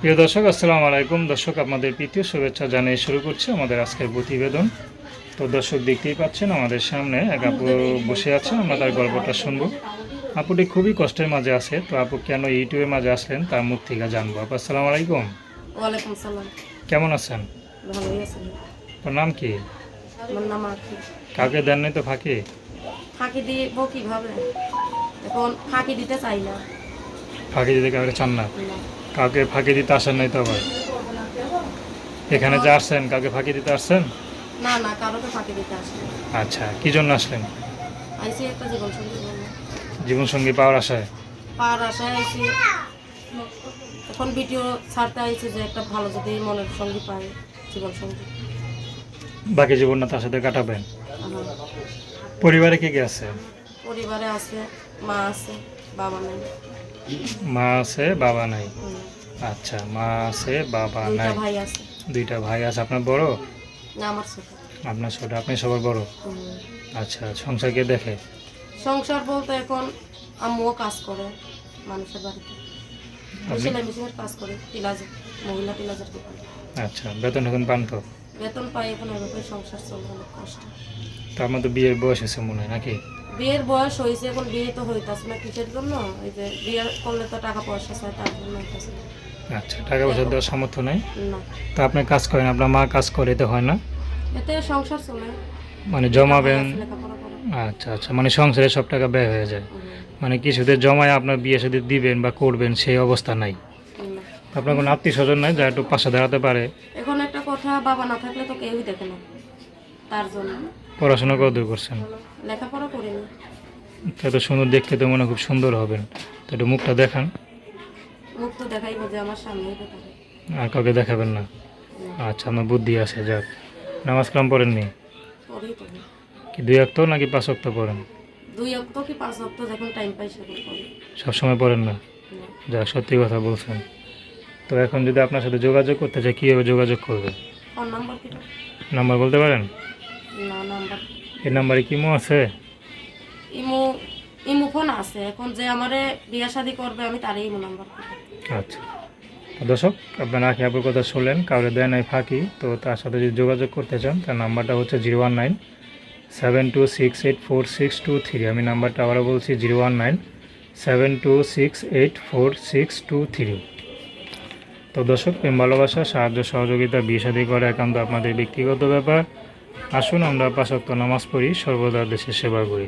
প্রিয় দর্শক আসসালামু আলাইকুম। দর্শক আপনাদের প্রীতীয় শুভেচ্ছা জানিয়ে শুরু করছি আমাদের আজকের প্রতিবেদন। তো দর্শক দেখতেই পাচ্ছেন আমাদের সামনে এক আপু বসে আছে আমরা তার গল্পটা শুনব। আপুটি খুবই কষ্টের মাঝে আছে তো আপু কেন ইউটিউবের মাঝে আসলেন তার মুখ থেকে জানব। আপু আসসালামু আলাইকুম। ওয়ালাইকুম সালাম কেমন আছেন? ভালোই আছেন তোর নাম কি? নাম কাউকে দেন নাই তো ফাঁকি? ফাঁকি দিব কীভাবে? এখন ফাঁকি দিতে চাই না। ফাঁকি দিতে কাউকে চান না। কাউকে ফাঁকি দিতে আসেন নাই তো আবার? এখানে যে আসছেন কাউকে ফাঁকি দিতে আসছেন? না না কারোকে ফাঁকি দিতে আসে আচ্ছা কি জন্য আসলেন? আইসি একটা জীবন সঙ্গী পাওয়ার আশায়? পার আশায় আইসি। এখন ভিডিও ছাড়তে আইছে যে একটা ভালো যদি মনের সঙ্গী পায় জীবন সঙ্গী বাকি জীবনটা তার সাথে কাটাবেন? পরিবারে কে কে আছে? পরিবারে আছে মা আছে বাবা নেই। মা আছে বাবা নাই? আচ্ছা মা আছে বাবা নাই। ভাই আছে। দুইটা ভাই আছে। আপনার বড়? না আমার ছোট। আপনার ছোট আপনি সবার বড়? আচ্ছা সংসার কে দেখে? সংসার বলতে এখন আম্মুও কাজ করে মানুষের বাড়িতে। সেলাই মেশিনের কাজ করে টিলাজে মহিলা দোকান। আচ্ছা বেতন এখন পান তো? বেতন পাই এখন এভাবে সংসার চলবে অনেক কষ্ট। তো আমার তো বিয়ের বয়স আছে মনে হয় নাকি? বিয়ের বয়স হয়েছে এখন বিয়ে তো হইতাছে না কিসের জন্য? এই যে বিয়ে করলে তো টাকা পয়সা চাই তার জন্য হইতাছে। আচ্ছা টাকা পয়সা দেওয়ার সামর্থ্য নাই? না। তো আপনি কাজ করেন আপনার মা কাজ করে তো হয় না? এতে সংসার চলে। মানে জমাবেন? আচ্ছা আচ্ছা মানে সংসারে সব টাকা ব্যয় হয়ে যায়। মানে কিছুতে জমায় আপনার বিয়ে সাথে দিবেন বা করবেন সেই অবস্থা নাই। আপনার কোনো আত্মীয় স্বজন নাই যা একটু পাশে দাঁড়াতে পারে? এখন একটা কথা বাবা না থাকলে তো কেউই দেখে না তার জন্য। পড়াশোনা কত দূর করছেন? লেখাপড়া করিনি। এত সুন্দর দেখতে তো মনে খুব সুন্দর হবেন। তো একটু মুখটা দেখান। মুখ তো দেখাইব যে আমার থাকে। আর কাউকে দেখাবেন না? আচ্ছা আমার বুদ্ধি আছে যাক। নামাজ কালাম পড়েননি? কি দুই অক্ত নাকি পাঁচ অক্ত পড়েন? দুই অক্ট কি পাঁচ অক্ট যখন টাইম পাই সেখন করি সবসময় পড়েন না। যাক সত্যি কথা বলছেন। তো এখন যদি আপনার সাথে যোগাযোগ করতে চাই কীভাবে যোগাযোগ করবে নাম্বার বলতে পারেন? এই নাম্বারে কিমো আছে? ইমো ইমো ফোন আছে। এখন যে আমারে বিয়া শাদি করবে আমি তারই ইমো নাম্বার আচ্ছা। দর্শক আপনারা আখি আপুর কথা শুনলেন কাউরে দেয় নাই ফাঁকি। তো তার সাথে যদি যোগাযোগ করতে চান তার নাম্বারটা হচ্ছে zero one nine seven two six eight four six two three. আমি নাম্বারটা আবারও বলছি zero one nine seven two six eight four six two three. তো দর্শক প্রেম ভালোবাসা সাহায্য সহযোগিতা বিয়ে শাদী করা একান্ত আপনাদের ব্যক্তিগত ব্যাপার। আসুন আমরা পাশাক্ত নামাজ পড়ি সর্বদা দেশের সেবা করি।